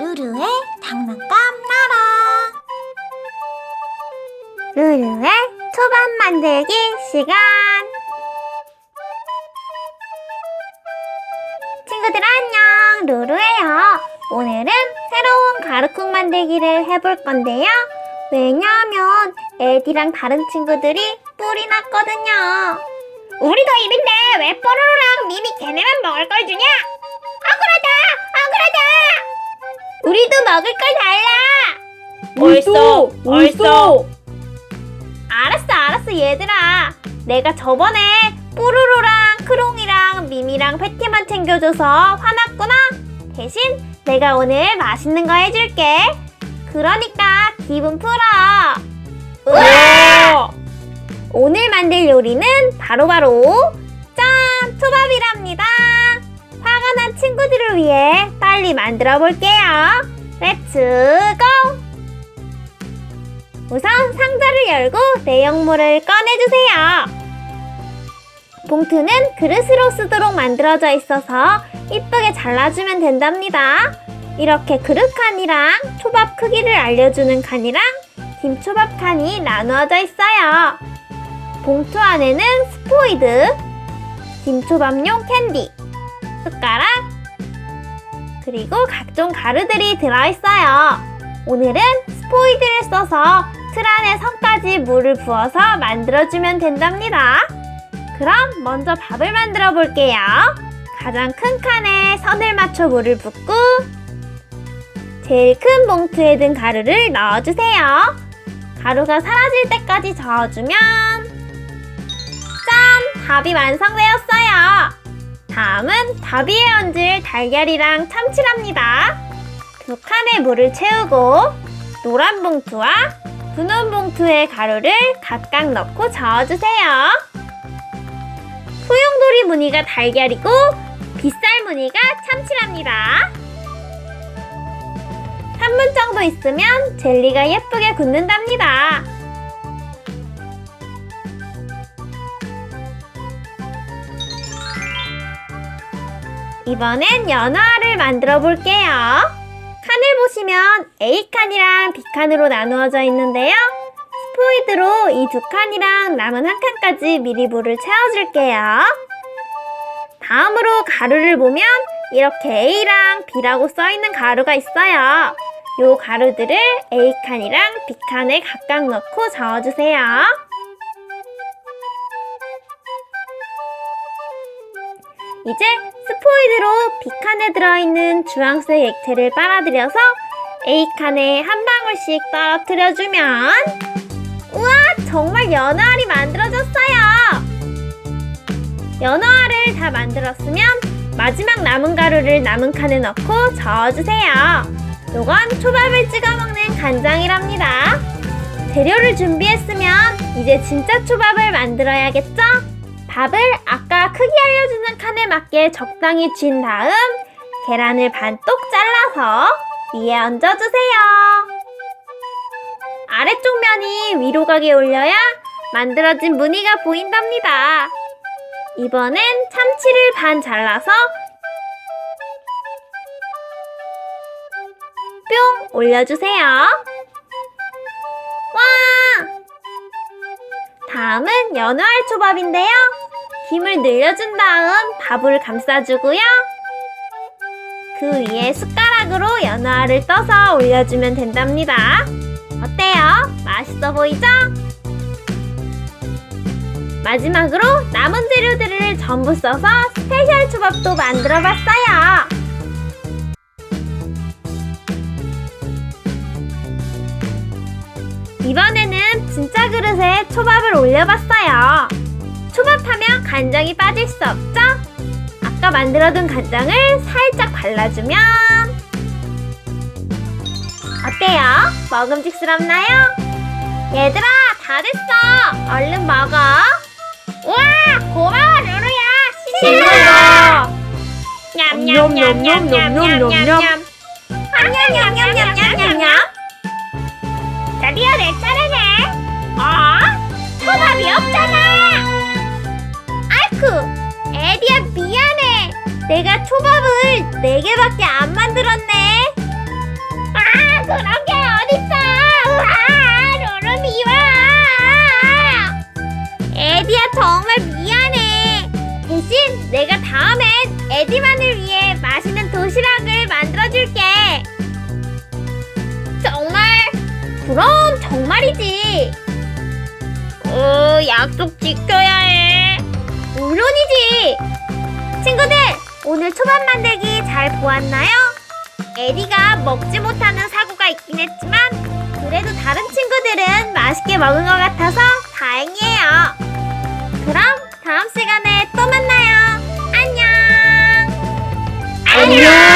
루루의 장난감 나라 루루의 초밥 만들기 시간 친구들 안녕 루루예요 오늘은 새로운 가루콩 만들기를 해볼 건데요 왜냐하면 에디랑 다른 친구들이 뿔이 났거든요 우리도 입인데 왜 뽀로로랑 미미 걔네만 먹을 걸 주냐? 억울하다! 억울하다! 우리도 먹을 걸 달라! 얼쏘, 얼쏘. 알았어, 알았어, 얘들아. 내가 저번에 뽀로로랑 크롱이랑 미미랑 패티만 챙겨줘서 화났구나. 대신 내가 오늘 맛있는 거 해줄게. 그러니까 기분 풀어. 우와! 오늘 만들 요리는 바로바로 짠! 초밥이랍니다. 화가 난 친구들을 위해 빨리 만들어 볼게요. 렛츠 고! 우선 상자를 열고 내용물을 꺼내주세요. 봉투는 그릇으로 쓰도록 만들어져 있어서 이쁘게 잘라주면 된답니다. 이렇게 그릇 칸이랑 초밥 크기를 알려주는 칸이랑 김초밥 칸이 나누어져 있어요. 봉투 안에는 스포이드, 김초밥용 캔디, 숟가락, 그리고 각종 가루들이 들어있어요. 오늘은 스포이드를 써서 틀 안에 선까지 물을 부어서 만들어주면 된답니다. 그럼 먼저 밥을 만들어 볼게요. 가장 큰 칸에 선을 맞춰 물을 붓고 제일 큰 봉투에 든 가루를 넣어주세요. 가루가 사라질 때까지 저어주면 짠! 밥이 완성되었어요. 다음은 밥 위에 얹을 달걀이랑 참치랍니다. 두 칸에 물을 채우고 노란 봉투와 분홍 봉투에 가루를 각각 넣고 저어주세요. 소용돌이 무늬가 달걀이고 빗살 무늬가 참치랍니다. 3분 정도 있으면 젤리가 예쁘게 굳는답니다. 이번엔 연어알을 만들어 볼게요. 칸을 보시면 A칸이랑 B칸으로 나누어져 있는데요. 스포이드로 이 두 칸이랑 남은 한 칸까지 미리 물을 채워줄게요. 다음으로 가루를 보면 이렇게 A랑 B라고 써있는 가루가 있어요. 요 가루들을 A칸이랑 B칸에 각각 넣고 저어주세요. 이제 스포이드로 B칸에 들어있는 주황색 액체를 빨아들여서 A칸에 한 방울씩 떨어뜨려주면 우와 정말 연어알이 만들어졌어요. 연어알을 다 만들었으면 마지막 남은 가루를 남은 칸에 넣고 저어주세요. 요건 초밥을 찍어 먹는 간장이랍니다. 재료를 준비했으면 이제 진짜 초밥을 만들어야겠죠? 밥을 아까 크기 알려주는 칸에 맞게 적당히 쥔 다음 계란을 반똑 잘라서 위에 얹어주세요. 아래쪽 면이 위로 가게 올려야 만들어진 무늬가 보인답니다. 이번엔 참치를 반 잘라서 뿅 올려주세요. 와! 다음은 연어알 초밥인데요. 김을 늘려준 다음 밥을 감싸주고요. 그 위에 숟가락으로 연어알을 떠서 올려주면 된답니다. 어때요? 맛있어 보이죠? 마지막으로 남은 재료들을 전부 써서 스페셜 초밥도 만들어 봤어요. 이번에는 진짜 그릇에 초밥을 올려봤어요. 초밥하면 간장이 빠질 수 없죠? 아까 만들어둔 간장을 살짝 발라주면 어때요? 먹음직스럽나요? 얘들아 다 됐어 얼른 먹어 우와 고마워 루루야 신난다 냠냠냠냠냠냠냠냠 냠냠냠냠냠냠냠 드디어 내 차례네 어? 초밥이 없잖아 에디야 미안해. 내가 초밥을 네 개밖에 안 만들었네. 아 그런 게 어딨어. 아 여름이 와. 에디야 정말 미안해. 대신 내가 다음엔 에디만을 위해 맛있는 도시락을 만들어줄게. 정말? 그럼 정말이지. 어, 약속 지켜야 해. 물론이지. 친구들, 오늘 초밥 만들기 잘 보았나요? 에리가 먹지 못하는 사고가 있긴 했지만 그래도 다른 친구들은 맛있게 먹은 것 같아서 다행이에요. 그럼 다음 시간에 또 만나요. 안녕. 안녕.